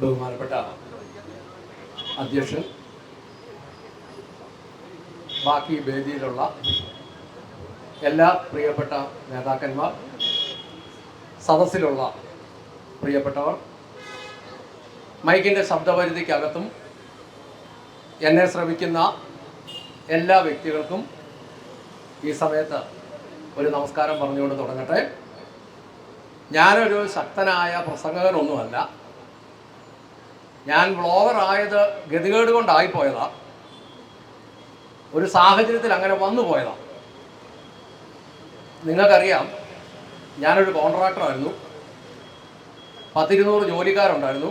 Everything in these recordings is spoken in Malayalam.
ബഹുമാനപ്പെട്ട അധ്യക്ഷൻ ബാക്കി വേദിയിലുള്ള എല്ലാ പ്രിയപ്പെട്ട നേതാക്കന്മാർ സദസ്സിലുള്ള പ്രിയപ്പെട്ടവർ മൈക്കിന്റെ ശബ്ദപരിധിക്കകത്തും എന്നെ ശ്രമിക്കുന്ന എല്ലാ വ്യക്തികൾക്കും ഈ സമയത്ത് ഒരു നമസ്കാരം പറഞ്ഞുകൊണ്ട് തുടങ്ങട്ടെ. ഞാനൊരു ശക്തനായ പ്രസംഗകനൊന്നുമല്ല. ഞാൻ ബ്ലോഗർ ആയത് ഗതികേട് കൊണ്ടായിപ്പോയതാ ഒരു സാഹചര്യത്തിൽ അങ്ങനെ വന്നു പോയതാ. നിങ്ങൾക്കറിയാം ഞാനൊരു കോൺട്രാക്ടറായിരുന്നു പത്തിരുന്നൂറ് ജോലിക്കാരുണ്ടായിരുന്നു.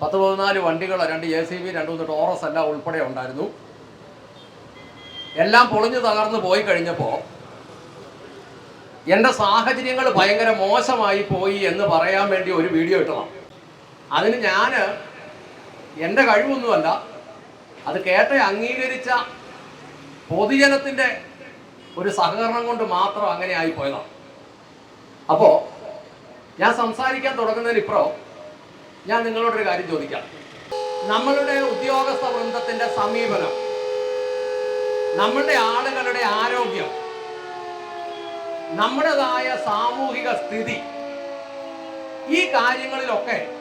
പത്ത് പതിനാല് വണ്ടികൾ രണ്ട് എ സി ബി രണ്ട് മൂന്ന് ടോറസ് എല്ലാം ഉൾപ്പെടെ ഉണ്ടായിരുന്നു. എല്ലാം പൊളിഞ്ഞു തകർന്നു പോയി കഴിഞ്ഞപ്പോൾ എന്റെ സാഹചര്യങ്ങൾ ഭയങ്കര മോശമായി പോയി എന്ന് പറയാൻ വേണ്ടി ഒരു വീഡിയോ ഇട്ടതാണ് അതിന് ഞാൻ എന്റെ കഴിവൊന്നുമല്ല അത് കേട്ട അംഗീകരിച്ച പൊതുജനത്തിന്റെ ഒരു സഹകരണം കൊണ്ട് മാത്രം അങ്ങനെ ആയിപ്പോയതാണ്. അപ്പോൾ ഞാൻ സംസാരിക്കാൻ തുടങ്ങുന്നതിന് ഇപ്പുറം ഞാൻ നിങ്ങളോടൊരു കാര്യം ചോദിക്കാം. നമ്മളുടെ ഉദ്യോഗസ്ഥ വൃന്ദത്തിന്റെ സമീപനം നമ്മളുടെ ആളുകളുടെ ആരോഗ്യം നമ്മുടേതായ സാമൂഹിക സ്ഥിതി ഈ കാര്യങ്ങളിലൊക്കെ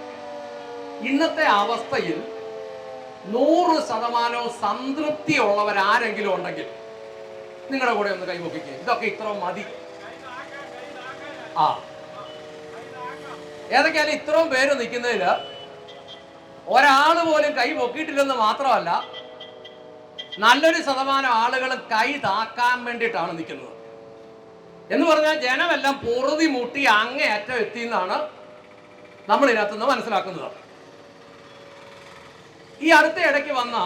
ഇന്നത്തെ അവസ്ഥയിൽ നൂറ് ശതമാനവും സംതൃപ്തിയുള്ളവർ ആരെങ്കിലും ഉണ്ടെങ്കിൽ നിങ്ങളുടെ കൂടെ ഒന്ന് കൈപൊക്കിക്കുക ഇതൊക്കെ ഇത്ര മതി. ആ. ഏതൊക്കെയാലും ഇത്രയും പേര് നിൽക്കുന്നതിൽ ഒരാൾ പോലും കൈ പൊക്കിയിട്ടില്ലെന്ന് മാത്രമല്ല നല്ലൊരു ശതമാനം ആളുകൾ കൈ താക്കാൻ വേണ്ടിയിട്ടാണ് നിൽക്കുന്നത്. എന്ന് പറഞ്ഞാൽ ജനമെല്ലാം പൊറുതി മുട്ടി അങ്ങേയറ്റം എത്തിയെന്നാണ് നമ്മൾ ഇതിനകത്തുനിന്ന് മനസ്സിലാക്കുന്നത്. ഈ അടുത്ത ഇടയ്ക്ക് വന്ന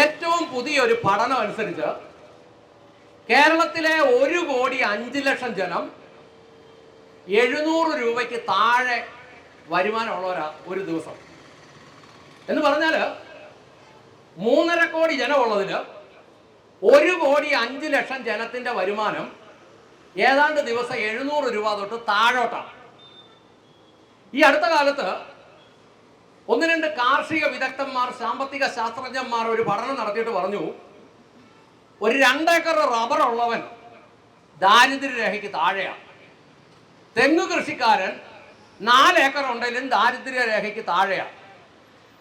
ഏറ്റവും പുതിയൊരു പഠനം അനുസരിച്ച് കേരളത്തിലെ ഒരു കോടി അഞ്ച് ലക്ഷം ജനം എഴുന്നൂറ് രൂപയ്ക്ക് താഴെ വരുമാനമുള്ളവരാ ഒരു ദിവസം. എന്ന് പറഞ്ഞാൽ മൂന്നര കോടി ജനമുള്ളതിൽ ഒരു കോടി അഞ്ച് ലക്ഷം ജനത്തിന്റെ വരുമാനം ഏതാണ്ട് ദിവസം എഴുന്നൂറ് രൂപ തൊട്ട് താഴോട്ടാണ്. ഈ അടുത്ത കാലത്ത് ഒന്ന് രണ്ട് കാർഷിക വിദഗ്ധന്മാർ സാമ്പത്തിക ശാസ്ത്രജ്ഞന്മാർ ഒരു പഠനം നടത്തിയിട്ട് പറഞ്ഞു ഒരു രണ്ടേക്കർ റബ്ബർ ഉള്ളവൻ ദാരിദ്ര്യരേഖയ്ക്ക് താഴെയാണ്. തെങ്ങ് കൃഷിക്കാരൻ നാലേക്കർ ഉണ്ടെങ്കിലും ദാരിദ്ര്യരേഖയ്ക്ക് താഴെയാണ്.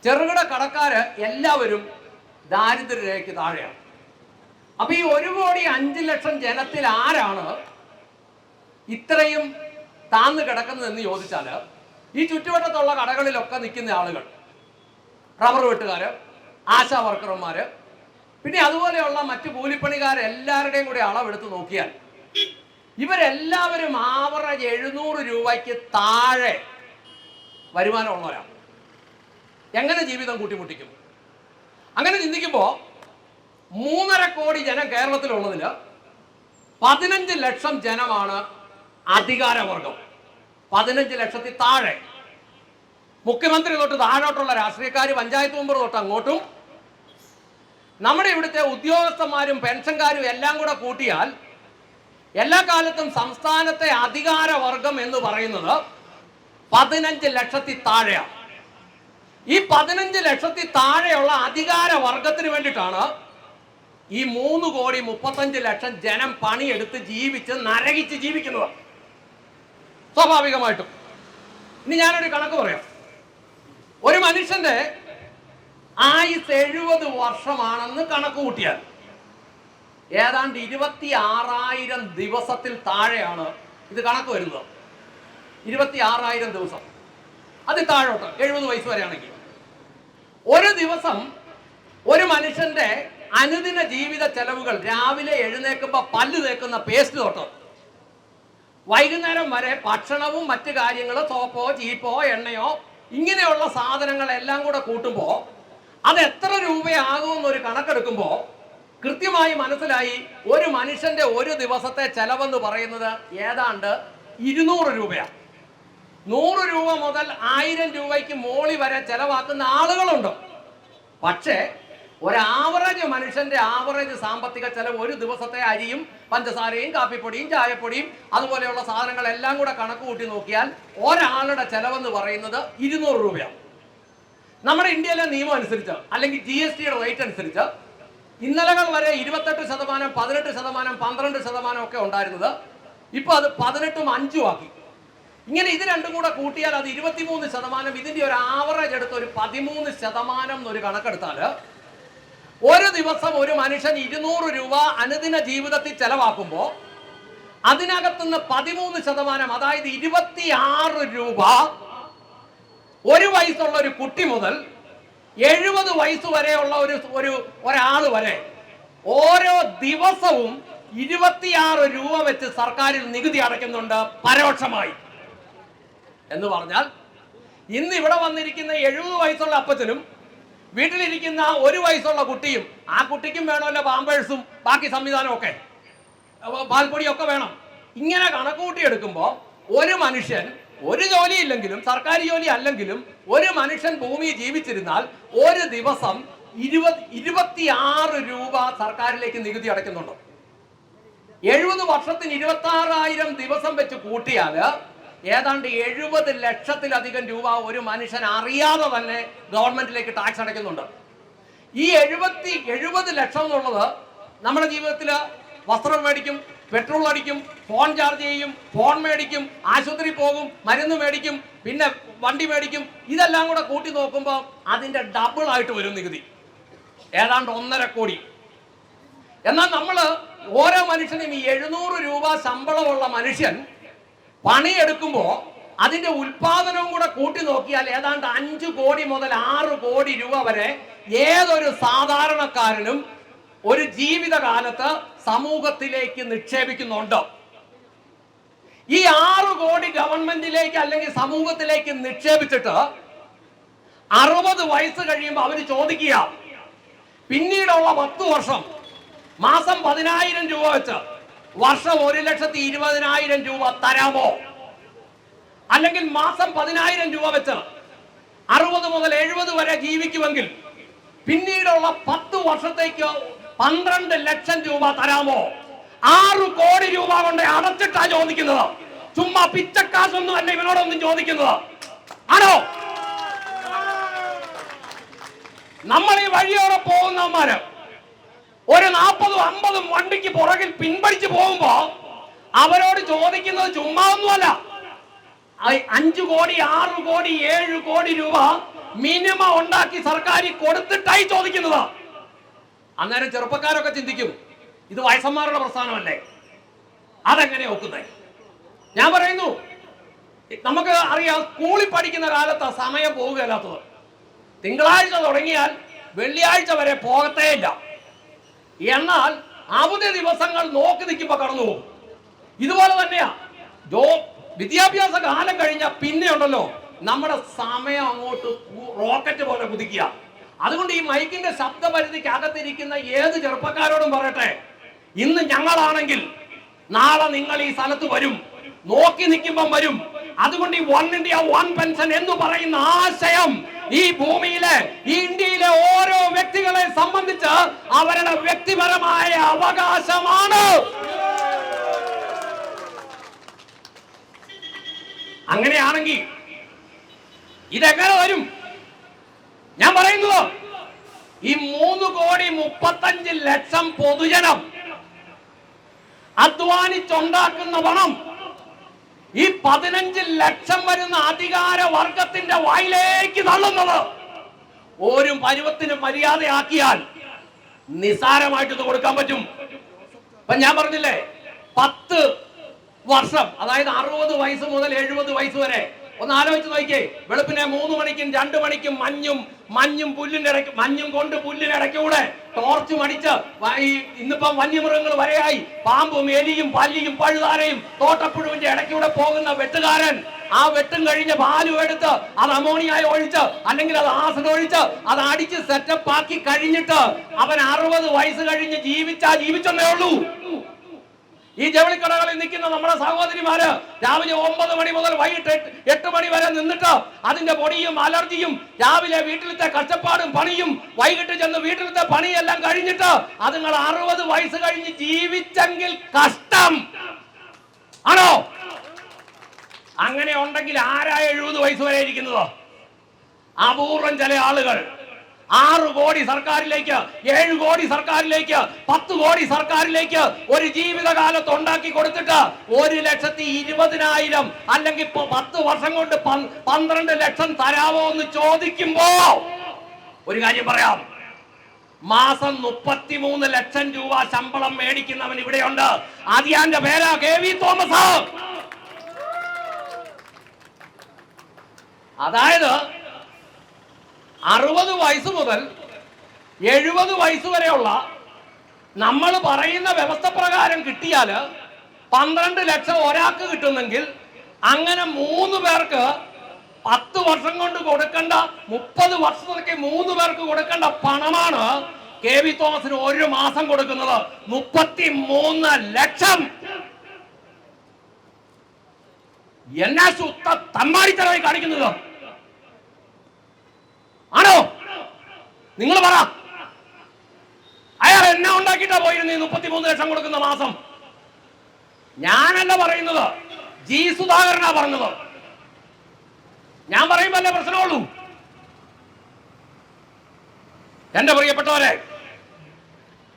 ചെറുകിട കടക്കാര് എല്ലാവരും ദാരിദ്ര്യരേഖയ്ക്ക് താഴെയാണ്. അപ്പൊ ഈ ഒരു കോടി അഞ്ച് ലക്ഷം ജനത്തിൽ ആരാണ് ഇത്രയും താന്ന് കിടക്കുന്നതെന്ന് ചോദിച്ചാൽ ഈ ചുറ്റുവട്ടത്തുള്ള കടകളിലൊക്കെ നിൽക്കുന്ന ആളുകൾ റബ്ബർ വെട്ടുകാര് ആശാ വർക്കർമാര് പിന്നെ അതുപോലെയുള്ള മറ്റു കൂലിപ്പണിക്കാരെല്ലാവരുടെയും കൂടി അളവെടുത്ത് നോക്കിയാൽ ഇവരെല്ലാവരും ആവറേജ് എഴുന്നൂറ് രൂപയ്ക്ക് താഴെ വരുമാനമുള്ളവരാണ്. എങ്ങനെ ജീവിതം കൂട്ടിമുട്ടിക്കും? അങ്ങനെ ചിന്തിക്കുമ്പോൾ മൂന്നര കോടി ജനം കേരളത്തിലുള്ളതിൽ പതിനഞ്ച് ലക്ഷം ജനമാണ് അധികാരവർഗം. പതിനഞ്ച് ലക്ഷത്തി താഴെ. മുഖ്യമന്ത്രി തൊട്ട് താഴോട്ടുള്ള രാഷ്ട്രീയക്കാർ പഞ്ചായത്ത് മെമ്പർ തൊട്ട് അങ്ങോട്ടും. നമ്മുടെ ഇവിടുത്തെ ഉദ്യോഗസ്ഥന്മാരും പെൻഷൻകാരും എല്ലാം കൂടെ കൂട്ടിയാൽ എല്ലാ കാലത്തും സംസ്ഥാനത്തെ അധികാരവർഗം എന്ന് പറയുന്നത് പതിനഞ്ച് ലക്ഷത്തി താഴെയാണ്. ഈ പതിനഞ്ച് ലക്ഷത്തി താഴെയുള്ള അധികാര വർഗത്തിന് വേണ്ടിയിട്ടാണ് ഈ മൂന്ന് കോടി മുപ്പത്തഞ്ച് ലക്ഷം ജനം പണിയെടുത്ത് ജീവിച്ച് നരകിച്ച് ജീവിക്കുന്നത്. സ്വാഭാവികമായിട്ടും. ഇനി ഞാനൊരു കണക്ക് പറയാം. ഒരു മനുഷ്യന്റെ ആയുസ് എഴുപത് വർഷമാണെന്ന് കണക്ക് കൂട്ടിയാൽ ഏതാണ്ട് ഇരുപത്തി ആറായിരം ദിവസത്തിൽ താഴെയാണ് ഇത് കണക്ക് വരുന്നത്. ഇരുപത്തി ആറായിരം ദിവസം. അത് താഴോട്ട് എഴുപത് വയസ്സ് വരെയാണെങ്കിൽ. ഒരു ദിവസം ഒരു മനുഷ്യന്റെ അനുദിന ജീവിത ചെലവുകൾ രാവിലെ എഴുന്നേൽക്കുമ്പോൾ പല്ല് തേക്കുന്ന പേസ്റ്റ് തൊട്ട് വൈകുന്നേരം വരെ ഭക്ഷണവും മറ്റു കാര്യങ്ങളും സോപ്പോ ചീപ്പോ എണ്ണയോ ഇങ്ങനെയുള്ള സാധനങ്ങളെല്ലാം കൂടെ കൂട്ടുമ്പോൾ അത് എത്ര രൂപയാകുമെന്നൊരു കണക്കെടുക്കുമ്പോൾ കൃത്യമായി മനസ്സിലായി ഒരു മനുഷ്യന്റെ ഒരു ദിവസത്തെ ചെലവെന്ന് പറയുന്നത് ഏതാണ്ട് ഇരുന്നൂറ് രൂപയാണ് നൂറ് രൂപ മുതൽ ആയിരം രൂപയ്ക്ക് മോളി വരെ ചെലവാക്കുന്ന ആളുകളുണ്ട്. പക്ഷേ ഒരാവറേജ് മനുഷ്യന്റെ ആവറേജ് സാമ്പത്തിക ചെലവ് ഒരു ദിവസത്തെ അരിയും പഞ്ചസാരയും കാപ്പിപ്പൊടിയും ചായപ്പൊടിയും അതുപോലെയുള്ള സാധനങ്ങളെല്ലാം കൂടെ കണക്ക് കൂട്ടി നോക്കിയാൽ ഒരാളുടെ ചെലവെന്ന് പറയുന്നത് ഇരുന്നൂറ് രൂപയാണ് നമ്മുടെ ഇന്ത്യയിലെ നിയമം അനുസരിച്ച് അല്ലെങ്കിൽ ജി എസ് ടിയുടെ റേറ്റ് അനുസരിച്ച് ഇന്നലകൾ വരെ ഇരുപത്തെട്ട് ശതമാനം പതിനെട്ട് ശതമാനം പന്ത്രണ്ട് ശതമാനം ഒക്കെ ഉണ്ടായിരുന്നത്. ഇപ്പോൾ അത് പതിനെട്ടും അഞ്ചും ആക്കി. ഇങ്ങനെ ഇത് രണ്ടും കൂടെ കൂട്ടിയാൽ അത് ഇരുപത്തിമൂന്ന് ശതമാനം ഇതിന്റെ ഒരു ആവറേജ് എടുത്ത് ഒരു പതിമൂന്ന് ശതമാനം എന്നൊരു കണക്കെടുത്താൽ ഒരു ദിവസം ഒരു മനുഷ്യൻ ഇരുന്നൂറ് രൂപ അനുദിന ജീവിതത്തിൽ ചെലവാക്കുമ്പോൾ അതിനകത്തുനിന്ന് പതിമൂന്ന് ശതമാനം അതായത് ഇരുപത്തിയാറ് രൂപ ഒരു വയസ്സുള്ള ഒരു കുട്ടി മുതൽ എഴുപത് വയസ്സ് വരെയുള്ള ഒരു ഒരു ഒരാൾ വരെ ഓരോ ദിവസവും ഇരുപത്തിയാറ് രൂപ വെച്ച് സർക്കാരിൽ നികുതി അടയ്ക്കുന്നുണ്ട് പരോക്ഷമായി. എന്ന് പറഞ്ഞാൽ ഇന്ന് ഇവിടെ വന്നിരിക്കുന്ന എഴുപത് വയസ്സുള്ള അപ്പച്ചനും വീട്ടിലിരിക്കുന്ന ഒരു വയസ്സുള്ള കുട്ടിയും ആ കുട്ടിക്കും വേണമല്ലോ പാമ്പേഴ്സും ബാക്കി അപ്പൊ പാൽപ്പൊടിയൊക്കെ വേണം. ഇങ്ങനെ കണക്കുകൂട്ടിയെടുക്കുമ്പോൾ ഒരു മനുഷ്യൻ ഒരു ജോലി ഇല്ലെങ്കിലും സർക്കാർ ജോലി അല്ലെങ്കിലും ഒരു മനുഷ്യൻ ഭൂമി ജീവിച്ചിരുന്നാൽ ഒരു ദിവസം ഇരുപത് ഇരുപത്തിയാറ് രൂപ സർക്കാരിലേക്ക് നികുതി അടയ്ക്കുന്നുണ്ട്? എഴുപത് വർഷത്തിന് ഇരുപത്തി ആറായിരം ദിവസം വെച്ച് കൂട്ടിയാൽ ഏതാണ്ട് എഴുപത് ലക്ഷത്തിലധികം രൂപ ഒരു മനുഷ്യൻ അറിയാതെ തന്നെ ഗവൺമെന്റിലേക്ക് ടാക്സ് അടയ്ക്കുന്നുണ്ട്. ഈ എഴുപത്തി എഴുപത് ലക്ഷം എന്നുള്ളത് നമ്മുടെ ജീവിതത്തിൽ വസ്ത്രം മേടിക്കും പെട്രോൾ അടിക്കും ഫോൺ ചാർജ് ചെയ്യും ഫോൺ മേടിക്കും ആശുപത്രി പോകും മരുന്ന് മേടിക്കും പിന്നെ വണ്ടി മേടിക്കും ഇതെല്ലാം കൂടെ കൂട്ടി നോക്കുമ്പോൾ അതിന്റെ ഡബിൾ ആയിട്ട് വരും നികുതി. ഏതാണ്ട് ഒന്നര കോടി. എന്നാൽ നമ്മൾ ഓരോ മനുഷ്യനും ഈ എഴുന്നൂറ് രൂപ ശമ്പളമുള്ള മനുഷ്യൻ പണിയെടുക്കുമ്പോൾ അതിന്റെ ഉൽപാദനവും കൂടെ കൂട്ടി നോക്കിയാൽ ഏതാണ്ട് അഞ്ചു കോടി മുതൽ ആറ് കോടി രൂപ വരെ ഏതൊരു സാധാരണക്കാരനും ഒരു ജീവിതകാലത്ത് സമൂഹത്തിലേക്ക് നിക്ഷേപിക്കുന്നുണ്ട്. ഈ ആറ് കോടി ഗവൺമെന്റിലേക്ക് അല്ലെങ്കിൽ സമൂഹത്തിലേക്ക് നിക്ഷേപിച്ചിട്ട് അറുപത് വയസ്സ് കഴിയുമ്പോൾ അവർ ചോദിക്കുക പിന്നീടുള്ള പത്ത് വർഷം മാസം പതിനായിരം രൂപ വെച്ച് വർഷം ഒരു ലക്ഷത്തി ഇരുപതിനായിരം രൂപ തരാമോ? അല്ലെങ്കിൽ മാസം പതിനായിരം രൂപ വെച്ച് അറുപത് മുതൽ എഴുപത് വരെ ജീവിക്കുമെങ്കിൽ പിന്നീടുള്ള പത്ത് വർഷത്തേക്ക് പന്ത്രണ്ട് ലക്ഷം രൂപ തരാമോ? ആറ് കോടി രൂപ കൊണ്ട് അടച്ചിട്ടാ ചോദിക്കുന്നത്. ചുമ്മാ പിച്ചക്കാശൊന്നും അല്ല ഇവനോടൊന്നും ചോദിക്കുന്നത്. ആണോ? നമ്മൾ ഈ വഴിയോടെ പോകുന്നവന്മാര് ഒരു നാൽപ്പതും അമ്പതും വണ്ടിക്ക് പുറകിൽ പിൻപടിച്ചു പോകുമ്പോ അവരോട് ചോദിക്കുന്നത് ചുമ്മാ അഞ്ചു കോടി ആറ് കോടി ഏഴ് കോടി രൂപ മിനിമം ഉണ്ടാക്കി സർക്കാർ കൊടുത്തിട്ടായി ചോദിക്കുന്നത്. അന്നേരം ചെറുപ്പക്കാരൊക്കെ ചിന്തിക്കും ഇത് വയസ്സന്മാരുടെ പ്രസ്ഥാനമല്ലേ? അതെങ്ങനെ ഒക്കുന്നത്? ഞാൻ പറയുന്നു നമുക്ക് അറിയാം സ്കൂളിൽ പഠിക്കുന്ന കാലത്ത് സമയം പോവുകയല്ലാത്തത്. തിങ്കളാഴ്ച തുടങ്ങിയാൽ വെള്ളിയാഴ്ച വരെ പോകത്തേ ഇല്ല എന്നാൽ അവധി ദിവസങ്ങൾ നോക്കി നിൽക്കുമ്പോ കടന്നു പോകും. ഇതുപോലെ തന്നെയാ. ജോ വിദ്യാഭ്യാസ കാലം കഴിഞ്ഞ പിന്നെ ഉണ്ടല്ലോ. നമ്മുടെ സമയം അങ്ങോട്ട് റോക്കറ്റ് പോലെ കുതിക്കുക. അതുകൊണ്ട് ഈ മൈക്കിന്റെ ശബ്ദപരിധിക്ക് അകത്തിരിക്കുന്ന ഏത് ചെറുപ്പക്കാരോടും പറയട്ടെ. ഇന്ന് ഞങ്ങളാണെങ്കിൽ നാളെ നിങ്ങൾ ഈ സ്ഥലത്ത് വരും. നോക്കി നിൽക്കുമ്പം വരും. അതുകൊണ്ട് ഈ വൺ ഇന്ത്യ വൺ പെൻഷൻ എന്ന് പറയുന്ന ആശയം ഈ ഭൂമിയിലെ ഇന്ത്യയിലെ ഓരോ വ്യക്തികളെ സംബന്ധിച്ച് അവരുടെ വ്യക്തിപരമായ അവകാശമാണ്. അങ്ങനെയാണെങ്കിൽ ഇതെങ്ങനെ വരും? ഞാൻ പറയുന്നത് ഈ മൂന്ന് കോടി മുപ്പത്തഞ്ച് ലക്ഷം പൊതുജനം അധ്വാനിച്ചുണ്ടാക്കുന്ന പണം ഈ പതിനഞ്ച് ലക്ഷം വരുന്ന അധികാര വർഗത്തിന്റെ വായിലേക്ക് തള്ളുന്നത് ഒരു പരുവത്തിന് മര്യാദയാക്കിയാൽ നിസാരമായിട്ട് ഇത് കൊടുക്കാൻ പറ്റും. ഇപ്പൊ ഞാൻ പറഞ്ഞില്ലേ പത്ത് വർഷം അതായത് അറുപത് വയസ്സ് മുതൽ എഴുപത് വയസ്സ് വരെ ഒന്ന് ആലോചിച്ച് നോക്കിയേ. വെളുപ്പിനെ മൂന്ന് മണിക്കും രണ്ടു മണിക്കും മഞ്ഞും മഞ്ഞും പുല്ലിന്റെ ഇടയ്ക്ക് മഞ്ഞും കൊണ്ട് പുല്ലിന്റെ ഇടയ്ക്കൂടെ ടോർച്ച് മടിച്ച് ഈ ഇന്നിപ്പം വന്യമൃഗങ്ങൾ വരെയായി. പാമ്പും എലിയും പല്ലിയും പഴുതാരയും തോട്ടപ്പുഴുവിന്റെ ഇടയ്ക്കൂടെ പോകുന്ന വെട്ടുകാരൻ ആ വെട്ടും കഴിഞ്ഞ് പാലും എടുത്ത് അത് അമോണിയായി ഒഴിച്ച് അല്ലെങ്കിൽ അത് ആസിഡ് ഒഴിച്ച് അത് അടിച്ച് സെറ്റപ്പ് ആക്കി കഴിഞ്ഞിട്ട് അവൻ അറുപത് വയസ്സ് കഴിഞ്ഞ് ജീവിച്ചാ ജീവിച്ചെന്നേ ഉള്ളൂ. ഈ ജവളിക്കടകളിൽ നിൽക്കുന്ന നമ്മുടെ സഹോദരിമാര് രാവിലെ ഒമ്പത് മണി മുതൽ വൈകിട്ട് എട്ട് മണി വരെ നിന്നിട്ട് അതിന്റെ പൊടിയും അലർജിയും രാവിലെ വീട്ടിലത്തെ കഷ്ടപ്പാടും പണിയും വൈകിട്ട് ചെന്ന് വീട്ടിലത്തെ പണിയെല്ലാം കഴിഞ്ഞിട്ട് അതുങ്ങൾ അറുപത് വയസ്സ് കഴിഞ്ഞ് ജീവിച്ചെങ്കിൽ കഷ്ടം. ആണോ? അങ്ങനെ ഉണ്ടെങ്കിൽ ആരായ എഴുപത് വയസ്സ് വരെ ഇരിക്കുന്നത്? അപൂർവം ചില ആളുകൾ. ആറ് കോടി സർക്കാരിലേക്ക് ഏഴ് കോടി സർക്കാരിലേക്ക് പത്ത് കോടി സർക്കാരിലേക്ക് ഒരു ജീവിതകാലത്ത് ഉണ്ടാക്കി കൊടുത്തിട്ട് ഒരു ലക്ഷത്തി ഇരുപതിനായിരം അല്ലെങ്കിൽ പത്ത് വർഷം കൊണ്ട് പന്ത്രണ്ട് ലക്ഷം തരാമോ എന്ന് ചോദിക്കുമ്പോ ഒരു കാര്യം പറയാം. മാസം മുപ്പത്തിമൂന്ന് ലക്ഷം രൂപ ശമ്പളം മേടിക്കുന്നവൻ ഇവിടെയുണ്ട്. അതിയാന്റെ പേരാ കെ വി തോമസ്. അതായത് അറുപത് വയസ്സ് മുതൽ എഴുപത് വയസ്സ് വരെയുള്ള നമ്മൾ പറയുന്ന വ്യവസ്ഥ പ്രകാരം കിട്ടിയാൽ പന്ത്രണ്ട് ലക്ഷം ഒരാൾക്ക് കിട്ടുന്നെങ്കിൽ അങ്ങനെ മൂന്ന് പേർക്ക് പത്ത് വർഷം കൊണ്ട് കൊടുക്കേണ്ട മുപ്പത് വർഷത്തേക്ക് മൂന്ന് പേർക്ക് കൊടുക്കേണ്ട പണമാണ് കെ വി തോമസിന് ഒരു മാസം കൊടുക്കുന്നത്. മുപ്പത്തി മൂന്ന് ലക്ഷം. എന്നാ ശുദ്ധ തമ്മാടിത്തരമായി കാണിക്കുന്നത്. ആണോ? നിങ്ങൾ പറ. അയാൾ എന്നെ ഉണ്ടാക്കിയിട്ടാ പോയിരുന്നു മുപ്പത്തി മൂന്ന് ലക്ഷം കൊടുക്കുന്ന മാസം. ഞാനല്ല പറയുന്നത്. ജി സുധാകരനാ പറഞ്ഞത്. ഞാൻ പറയുമ്പല്ലേ പ്രശ്നമുള്ളൂ. എന്റെ പ്രിയപ്പെട്ടവരെ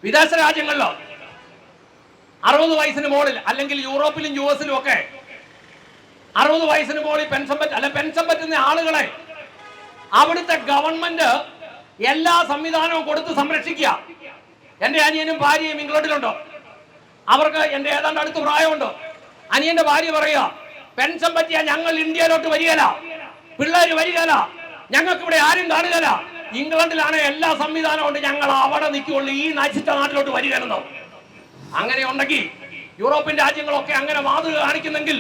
വിദേശ രാജ്യങ്ങളിലോ അറുപത് വയസ്സിന് മുകളിൽ അല്ലെങ്കിൽ യൂറോപ്പിലും യു എസിലും ഒക്കെ അറുപത് വയസ്സിന് മുകളിൽ പെൻഷൻ പറ്റ അല്ല പെൻഷൻ പറ്റുന്ന ആളുകളെ അവിടുത്തെ ഗവൺമെന്റ് എല്ലാ സംവിധാനവും കൊടുത്ത് സംരക്ഷിക്കുക. എന്റെ അനിയനും ഭാര്യയും ഇംഗ്ലണ്ടിലുണ്ടോ. അവർക്ക് എന്റെ ഏതാണ്ട് അടുത്ത് പ്രായമുണ്ടോ. അനിയന്റെ ഭാര്യ പറയുക പെൻഷൻ പറ്റിയാൽ ഞങ്ങൾ ഇന്ത്യയിലോട്ട് വരികയില്ല പിള്ളേര് വരികയില്ല ഞങ്ങൾക്ക് ഇവിടെ ആരും കാണുകയില്ല ഇംഗ്ലണ്ടിലാണ് എല്ലാ സംവിധാനവും ഉണ്ട്. ഞങ്ങൾ അവിടെ നിൽക്കുകയുള്ളൂ ഈ നശിച്ച നാട്ടിലോട്ട് വരികയെന്നോ അങ്ങനെ ഉണ്ടെങ്കിൽ യൂറോപ്യൻ രാജ്യങ്ങളൊക്കെ അങ്ങനെ മാതൃക കാണിക്കുന്നെങ്കിൽ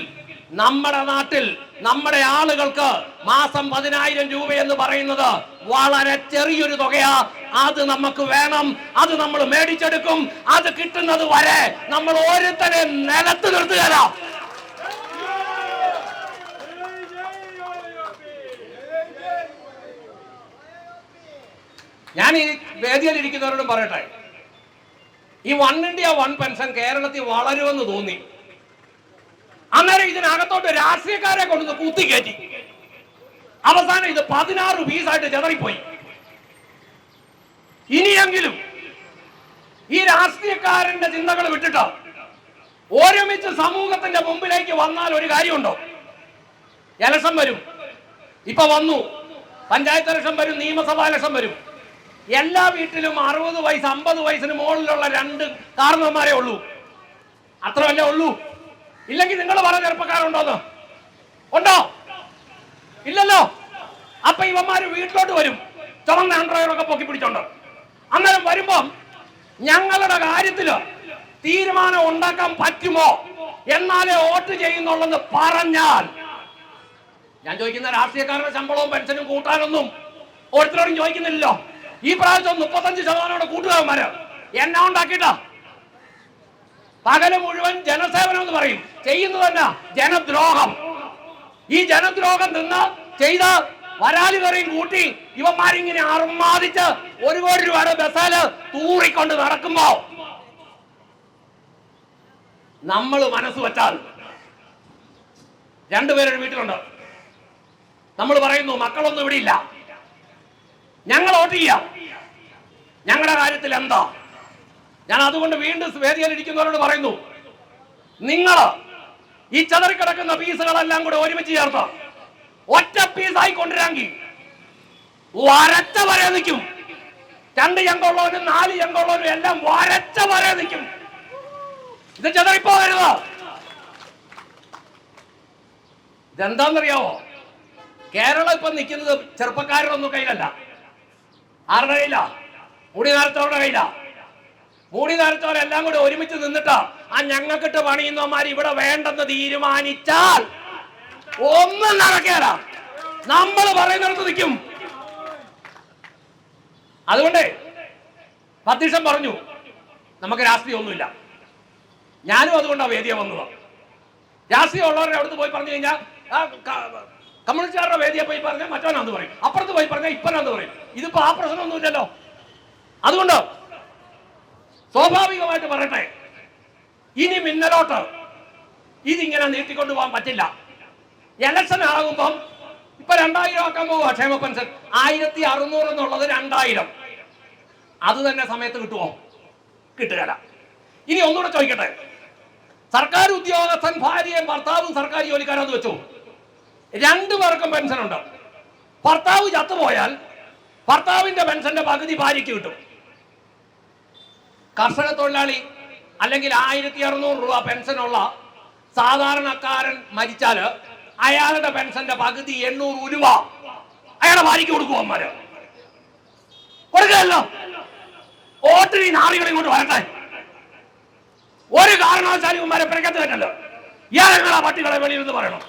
നമ്മുടെ നാട്ടിൽ നമ്മുടെ ആളുകൾക്ക് മാസം പതിനായിരം രൂപ എന്ന് പറയുന്നത് വളരെ ചെറിയൊരു തുകയാ. അത് നമുക്ക് വേണം അത് നമ്മൾ മേടിച്ചെടുക്കും അത് കിട്ടുന്നത് വരെ നമ്മൾ ഓരോരുത്തരെ നിലത്ത് നിർത്തുകയല്ല ഞാൻ ഈ വേദിയിൽ ഇരിക്കുന്നവരോടും പറയട്ടെ. ഈ വൺ ഇന്ത്യ വൺ പെൻഷൻ കേരളത്തിൽ വളരുമെന്ന് തോന്നി. അന്നേരം ഇതിനകത്തോട്ട് രാഷ്ട്രീയക്കാരെ കൊണ്ടുവന്ന് കുത്തിക്കയറ്റി അവസാനം ഇത് പതിനാറ് പീസായിട്ട് ചെതറിപ്പോയി. ഇനിയെങ്കിലും ഈ രാഷ്ട്രീയക്കാരന്റെ ചിന്തകൾ വിട്ടിട്ട്? ഒരുമിച്ച് സമൂഹത്തിന്റെ മുമ്പിലേക്ക് വന്നാൽ ഒരു കാര്യമുണ്ടോ? ഇലക്ഷൻ വരും. ഇപ്പൊ വന്നു. പഞ്ചായത്ത് ഇലക്ഷൻ വരും നിയമസഭാ ഇലക്ഷൻ വരും. എല്ലാ വീട്ടിലും അറുപത് വയസ്സ് അമ്പത് വയസ്സിന് മുകളിലുള്ള രണ്ട് കാരണവന്മാരെ ഉള്ളൂ. അത്രയല്ലേ ഉള്ളൂ. ഇല്ലെങ്കിൽ നിങ്ങൾ വളരെ ചെറുപ്പക്കാരുണ്ടോന്ന്? ഉണ്ടോ? ഇല്ലല്ലോ. അപ്പൊ ഇവന്മാര് വീട്ടിലോട്ട് വരും. ചുമന്ന ആൻഡ്രോയിഡൊക്കെ പൊക്കി പിടിച്ചോണ്ട്. അന്നേരം വരുമ്പം ഞങ്ങളുടെ കാര്യത്തിൽ തീരുമാനം ഉണ്ടാക്കാൻ പറ്റുമോ? എന്നാലേ വോട്ട് ചെയ്യുന്നുള്ളെന്ന് പറഞ്ഞാൽ ഞാൻ ചോദിക്കുന്ന രാഷ്ട്രീയക്കാരുടെ ശമ്പളവും പെൻഷനും കൂട്ടാനൊന്നും ഓരോരുത്തരോടും ചോദിക്കുന്നില്ലല്ലോ. ഈ പ്രാവശ്യം മുപ്പത്തഞ്ച് ശതമാനം കൂട്ടുകാരന്മാര്. എന്നാ ഉണ്ടാക്കിയിട്ടാ? പകൽ മുഴുവൻ ജനസേവനം എന്ന് പറയും. ചെയ്യുന്നത് തന്നെ ജനദ്രോഹം. ഈ ജനദ്രോഹം നിന്ന് ചെയ്ത വരാലി കറിയും കൂട്ടി ഇവന്മാരിങ്ങനെ അർമാദിച്ച് ഒരു കോടി രൂപയുടെ ബസാൽ തൂറിക്കൊണ്ട് നടക്കുമ്പോ നമ്മൾ മനസ്സ് വെച്ചാൽ രണ്ടുപേരുടെ വീട്ടിലുണ്ട്. നമ്മൾ പറയുന്നു മക്കളൊന്നും ഇവിടെ ഇല്ല ഞങ്ങൾ ചെയ്യാം. ഞങ്ങളുടെ കാര്യത്തിൽ എന്താ? ഞാൻ അതുകൊണ്ട് വീണ്ടും വേദിയിൽ ഇരിക്കുന്നവരോട് പറയുന്നു നിങ്ങൾ ഈ ചതറിക്കിടക്കുന്ന പീസുകളെല്ലാം കൂടെ ഒരുമിച്ച് ചേർത്ത ഒറ്റ പീസായി കൊണ്ടുവരാമെങ്കിൽ വരച്ച വരെ നിൽക്കും. രണ്ട് ചെങ്കുള്ളവരും നാല് ചെങ്കുള്ളവരും എല്ലാം വരച്ച വരെ നിൽക്കും. ഇത് ചെതറിപ്പോകരുത് ഇതെന്താണെന്നറിയാവോ? കേരളം ഇപ്പൊ നിൽക്കുന്നത് ചെറുപ്പക്കാരുടെ ഒന്നും കയ്യിലല്ല. ആരുടെ കയ്യില? മുടി നേരത്തവരുടെ കയ്യില. മുടി നേരത്തവരെല്ലാം കൂടി ഒരുമിച്ച് നിന്നിട്ടാ. ആ ഞങ്ങൾക്കിട്ട് പണിയുന്നവന്മാർ ഇവിടെ വേണ്ടെന്ന് തീരുമാനിച്ചാൽ ഒന്നും നടക്കേല. നമ്മൾ പറയുന്നിടത്ത് നിൽക്കും. അതുകൊണ്ട് അധ്യക്ഷൻ പറഞ്ഞു നമുക്ക് രാഷ്ട്രീയം ഒന്നുമില്ല ഞാനും അതുകൊണ്ടാണ് വേദിയ വന്നത്. രാഷ്ട്രീയം ഉള്ളവരുടെ അടുത്ത് പോയി പറഞ്ഞു കഴിഞ്ഞാൽ കമ്മ്യൂണിസ്റ്റുകാരുടെ വേദിയെ പോയി പറഞ്ഞാൽ മറ്റവനാന്ന് പറയും. അപ്പുറത്ത് പോയി പറഞ്ഞാൽ ഇപ്പനാന്ന് പറയും. ഇതിപ്പോ ആ പ്രശ്നമൊന്നുമില്ലല്ലോ. അതുകൊണ്ട് സ്വാഭാവികമായിട്ട് പറയട്ടെ. ഇനി മിന്നലോട്ട്. ഇതിങ്ങനെ നീട്ടിക്കൊണ്ടു പോകാൻ പറ്റില്ല. എലക്ഷൻ ആകുമ്പം ഇപ്പൊ രണ്ടായിരം ആക്കാൻ പോവുക ക്ഷേമ പെൻഷൻ. ആയിരത്തി അറുന്നൂറ് എന്നുള്ളത് രണ്ടായിരം. അത് തന്നെ സമയത്ത് കിട്ടുമോ? കിട്ടുകയില്ല. ഇനി ഒന്നുകൂടെ ചോദിക്കട്ടെ. സർക്കാർ ഉദ്യോഗസ്ഥൻ ഭാര്യയും ഭർത്താവും സർക്കാർ ജോലിക്കാരാന്ന് വെച്ചു. രണ്ടു പേർക്കും പെൻഷൻ ഉണ്ട് ഭർത്താവ് ചത്തുപോയാൽ ഭർത്താവിന്റെ പെൻഷന്റെ പകുതി ഭാര്യയ്ക്ക് കിട്ടും. കർഷക തൊഴിലാളി അല്ലെങ്കിൽ ആയിരത്തി അറുന്നൂറ് രൂപ പെൻഷനുള്ള സാധാരണക്കാരൻ മരിച്ചാൽ അയാളുടെ പെൻഷന്റെ പകുതി എണ്ണൂറ് രൂപ അയാളെ ഭാര്യയ്ക്ക് കൊടുക്കും അമ്മര് കൊടുക്കല്ലോ ഓട്ടിനി നാളികൾ ഇങ്ങോട്ട് വരട്ടെ. ഒരു കാരണവശാലും ഉമ്മാരെ പിറക്കത്ത് പറ്റല്ലോ ഇയാളെങ്ങളാ പട്ടികളെ വെളിയിൽ നിന്ന് പറയണം?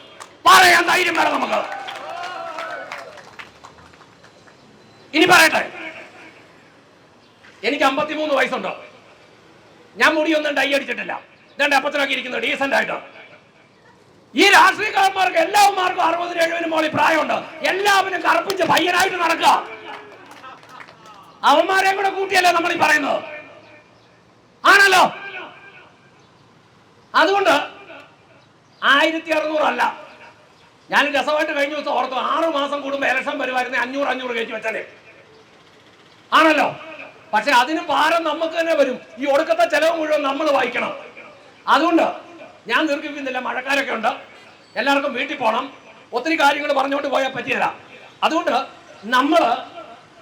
പറയാൻ ധൈര്യം വേണം നമുക്ക്. ഇനി പറയട്ടെ. എനിക്ക് അമ്പത്തിമൂന്ന് വയസ്സുണ്ട്. ഞാൻ മുടിയൊന്നും ഡൈ അടിച്ചിട്ടില്ല. രണ്ട് അപ്പത്തിനൊക്കെ ഇരിക്കുന്നത് ഡീസെന്റ് ആയിട്ട്. ഈ രാഷ്ട്രീയക്കാരന്മാർക്ക് എല്ലാവർക്കും അറുപതിന് എഴുപതിന് മോളിൽ പ്രായമുണ്ട്. എല്ലാവരും കറുപ്പിച്ച് പയ്യനായിട്ട് നടക്കുക. അവന്മാരെ കൂടെ കൂട്ടിയല്ലേ നമ്മൾ ഈ പറയുന്നത്? ആണല്ലോ? അതുകൊണ്ട് ആയിരത്തി അറുന്നൂറല്ല ഞാൻ രസമായിട്ട് കഴിഞ്ഞ ദിവസം ഓർത്തു ആറു മാസം കൂടുമ്പോൾ ഇലക്ഷൻ വരുമായിരുന്നു അഞ്ഞൂറ് അഞ്ഞൂറ് കയറ്റി വെച്ചാലേ ആണല്ലോ? പക്ഷെ അതിന് ഭാരം നമുക്ക് തന്നെ വരും. ഈ ഒടുക്കത്തെ ചെലവ് മുഴുവൻ നമ്മൾ വായിക്കണം. അതുകൊണ്ട് ഞാൻ ദീർഘിപ്പിക്കുന്നില്ല. മഴക്കാരൊക്കെ ഉണ്ട്. എല്ലാവർക്കും വീട്ടിൽ പോകണം ഒത്തിരി കാര്യങ്ങൾ പറഞ്ഞുകൊണ്ട് പോയാൽ പറ്റിയല്ല അതുകൊണ്ട് നമ്മൾ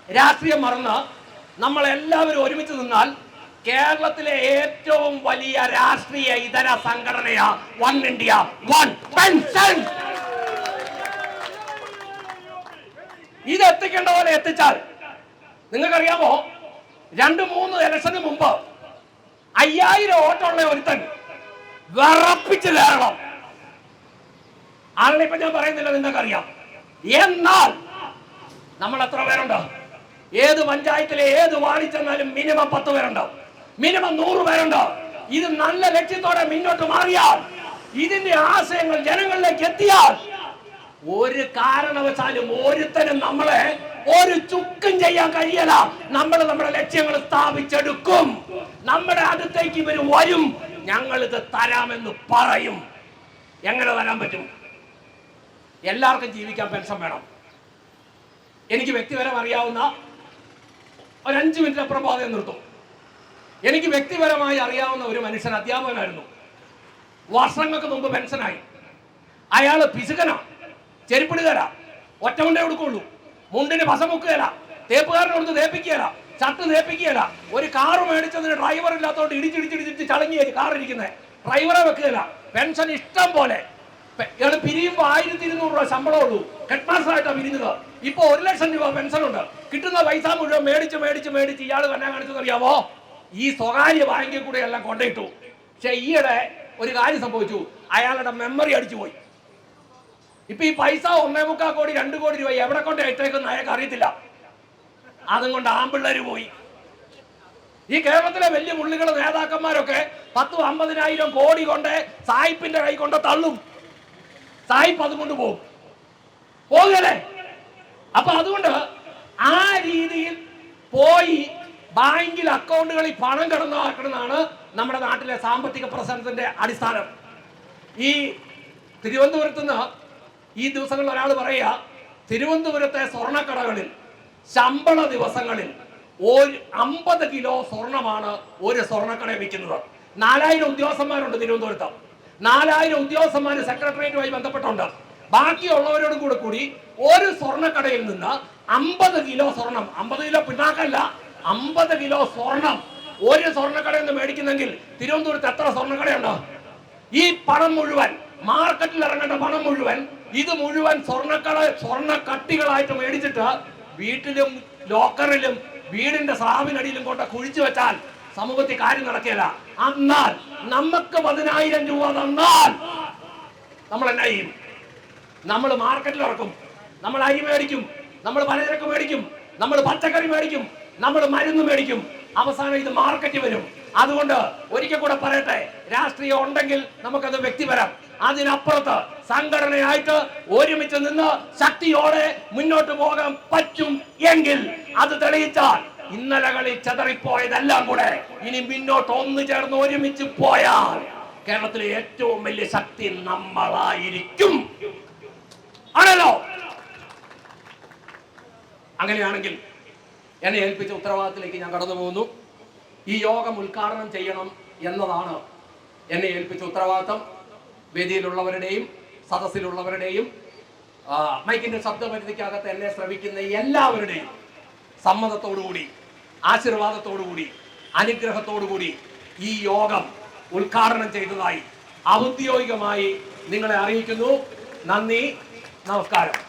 രാഷ്ട്രീയം മറന്ന് നമ്മൾ എല്ലാവരും ഒരുമിച്ച് നിന്നാൽ കേരളത്തിലെ ഏറ്റവും വലിയ രാഷ്ട്രീയ ഇതര സംഘടനയാ വൺ ഇന്ത്യ. വൺ. പെൻഷൻ ഇത് എത്തിക്കേണ്ട പോലെ എത്തിച്ചാൽ നിങ്ങൾക്കറിയാമോ? രണ്ട് മൂന്ന് ഇലക്ഷന് മുമ്പ് അയ്യായിരം വോട്ടുള്ള ഒരുത്തൻ വിറപ്പിച്ച് കയറണം ആളിനെ ഇപ്പൊ ഞാൻ പറയുന്നില്ല നിങ്ങൾക്കറിയാം. എന്നാൽ നമ്മൾ എത്ര പേരുണ്ട്? ഏത് പഞ്ചായത്തിലെ ഏത് വാർഡിൽ ചെന്നാലും മിനിമം പത്ത് പേരുണ്ട് മിനിമം നൂറ് പേരുണ്ട്. ഇത് നല്ല ലക്ഷ്യത്തോടെ മുന്നോട്ട് മാറിയാൽ ഇതിന്റെ ആശയങ്ങൾ ജനങ്ങളിലേക്ക് എത്തിയാൽ ഒരു കാരണവശാലും ഒരുത്തനും നമ്മളെ ഒരു ചുക്കും ചെയ്യാൻ കഴിയല. നമ്മൾ നമ്മുടെ ലക്ഷ്യങ്ങൾ സ്ഥാപിച്ചെടുക്കും. നമ്മുടെ അടുത്തേക്ക് ഇവർ വരും. ഞങ്ങൾ ഇത് തരാമെന്ന് പറയും. എങ്ങനെ തരാൻ പറ്റും? എല്ലാവർക്കും ജീവിക്കാൻ പെൻഷൻ വേണം. എനിക്ക് വ്യക്തിപരം അറിയാവുന്ന ഒരു അഞ്ച് മിനിറ്റ് പാതയെ നിർത്തും. എനിക്ക് വ്യക്തിപരമായി അറിയാവുന്ന ഒരു മനുഷ്യൻ അധ്യാപകനായിരുന്നു. വർഷങ്ങൾക്ക് മുമ്പ് പെൻഷനായി. അയാൾ പിശുകനാ. ചെരുപ്പിടുകയല്ല ഒറ്റ മുണ്ടേ കൊടുക്കുള്ളൂ. മുണ്ടിന് പസ തേപ്പുകാരൻ കൊടുത്ത് തേപ്പിക്കുകയല്ല. ഷർട്ട് തേപ്പിക്കുകയല്ല. ഒരു കാറ് മേടിച്ചതിന് ഡ്രൈവർ ഇല്ലാത്തതുകൊണ്ട് ഇടിച്ചിടിച്ചിടിച്ചിട്ട് ചളങ്ങി കാർ ഇരിക്കുന്നത് ഡ്രൈവറെ വെക്കുകയല്ല. പെൻഷൻ ഇഷ്ടം പോലെ. ഇയാൾ പിരിയുമ്പോൾ പിരിയുമ്പോ ആയിരത്തി ഇരുന്നൂറ് രൂപ ശമ്പളം ഉള്ളൂ. ഹെഡ് മാസ്റ്റർ ആയിട്ടാണ് പിരിഞ്ഞത് ഇപ്പൊ ഒരു ലക്ഷം രൂപ പെൻഷൻ ഉണ്ട്. കിട്ടുന്ന പൈസ മുഴുവൻ മേടിച്ച് മേടിച്ച് മേടിച്ച് ഇയാൾ തന്നെ കാണിച്ചത് അറിയാമോ ഈ സ്വകാര്യ ബാങ്കിൽ കൂടെ എല്ലാം കൊണ്ടിട്ടു പക്ഷെ ഈയിടെ ഒരു കാര്യം സംഭവിച്ചു. അയാളുടെ മെമ്മറി അടിച്ചു പോയി ഇപ്പൊ ഈ പൈസ ഒന്നേ മുക്കാൽ കോടി രണ്ട് കോടി രൂപ എവിടെ കൊണ്ട് ഇട്ടേക്കുന്ന അയാൾക്ക് അറിയത്തില്ല. അതും കൊണ്ട് ആമ്പിള്ളേര് പോയി. ഈ കേരളത്തിലെ വലിയ മുള്ളികളെ നേതാക്കന്മാരൊക്കെ പത്തും അമ്പതിനായിരം കോടി കൊണ്ട് സായിപ്പിന്റെ കൈ കൊണ്ട് തള്ളും. സായിപ്പ് അതും കൊണ്ട് പോകും പോകല്ലേ? അപ്പൊ അതുകൊണ്ട് ആ രീതിയിൽ പോയി ബാങ്കിൽ അക്കൗണ്ടുകളിൽ പണം കിടന്നാക്കണമെന്നാണ് നമ്മുടെ നാട്ടിലെ സാമ്പത്തിക പ്രശ്നത്തിന്റെ അടിസ്ഥാനം. ഈ തിരുവനന്തപുരത്ത് നിന്ന് ഈ ദിവസങ്ങളിൽ ഒരാൾ പറയുക തിരുവനന്തപുരത്തെ സ്വർണക്കടകളിൽ ശമ്പള ദിവസങ്ങളിൽ ഒരു അമ്പത് കിലോ സ്വർണമാണ് ഒരു സ്വർണക്കടയിൽ വിൽക്കുന്നത്. നാലായിരം ഉദ്യോഗസ്ഥന്മാരുണ്ട് തിരുവനന്തപുരത്ത്. നാലായിരം ഉദ്യോഗസ്ഥന്മാർ സെക്രട്ടേറിയറ്റുമായി ബന്ധപ്പെട്ടുണ്ട്. ബാക്കിയുള്ളവരോടും കൂടെ കൂടി ഒരു സ്വർണക്കടയിൽ നിന്ന് അമ്പത് കിലോ സ്വർണം അമ്പത് കിലോ പിണ്ണാക്കല്ല അമ്പത് കിലോ സ്വർണം ഒരു സ്വർണക്കടയിൽ നിന്ന് മേടിക്കുന്നെങ്കിൽ തിരുവനന്തപുരത്ത് എത്ര സ്വർണക്കടയുണ്ടോ? ഈ പണം മുഴുവൻ മാർക്കറ്റിൽ ഇറങ്ങേണ്ട പണം മുഴുവൻ ഇത് മുഴുവൻ സ്വർണക്കട സ്വർണ കട്ടികളായിട്ട് മേടിച്ചിട്ട് വീട്ടിലും ലോക്കറിലും വീടിന്റെ സ്ലാബിനടിയിലും കൊണ്ട് കുഴിച്ചു വെച്ചാൽ സമൂഹത്തിൽ കാര്യം നടക്കില്ല എന്നാൽ നമുക്ക് പതിനായിരം രൂപ തന്നാൽ നമ്മൾ എന്നാ ചെയ്യും? നമ്മൾ മാർക്കറ്റിൽ ഇറക്കും. നമ്മൾ അരി മേടിക്കും. നമ്മൾ പലചരക്ക് മേടിക്കും. നമ്മൾ പച്ചക്കറി മേടിക്കും. നമ്മൾ മരുന്ന് മേടിക്കും. അവസാനം ഇത് മാർക്കറ്റ് വരും. അതുകൊണ്ട് ഒരിക്കൽ കൂടെ പറയട്ടെ രാഷ്ട്രീയം ഉണ്ടെങ്കിൽ നമുക്കത് വ്യക്തിപരം. അതിനപ്പുറത്ത് സംഘടനയായിട്ട് ഒരുമിച്ച് നിന്ന് ശക്തിയോടെ മുന്നോട്ട് പോകാൻ പറ്റും എങ്കിൽ അത് തെളിയിച്ചാൽ ഇന്നലകളിൽ ചെതറിപ്പോയതെല്ലാം കൂടെ ഇനി മുന്നോട്ട് ഒന്നു ചേർന്ന് ഒരുമിച്ച് പോയാൽ കേരളത്തിലെ ഏറ്റവും വലിയ ശക്തി നമ്മളായിരിക്കും. ആണല്ലോ? അങ്ങനെയാണെങ്കിൽ എന്നെ ഏൽപ്പിച്ച ഉത്തരവാദിത്തത്തിലേക്ക് ഞാൻ കടന്നു പോകുന്നു. ഈ യോഗം ഉദ്ഘാടനം ചെയ്യണം എന്നതാണ് എന്നെ ഏൽപ്പിച്ച ഉത്തരവാദിത്തം. വേദിയിലുള്ളവരുടെയും സദസ്സിലുള്ളവരുടെയും മൈക്കിന്റെ ശബ്ദപരിധിക്കകത്ത് എന്നെ ശ്രമിക്കുന്ന എല്ലാവരുടെയും സമ്മതത്തോടുകൂടി ആശീർവാദത്തോടുകൂടി അനുഗ്രഹത്തോടുകൂടി ഈ യോഗം ഉദ്ഘാടനം ചെയ്തതായി ഔദ്യോഗികമായി നിങ്ങളെ അറിയിക്കുന്നു. നന്ദി. നമസ്കാരം.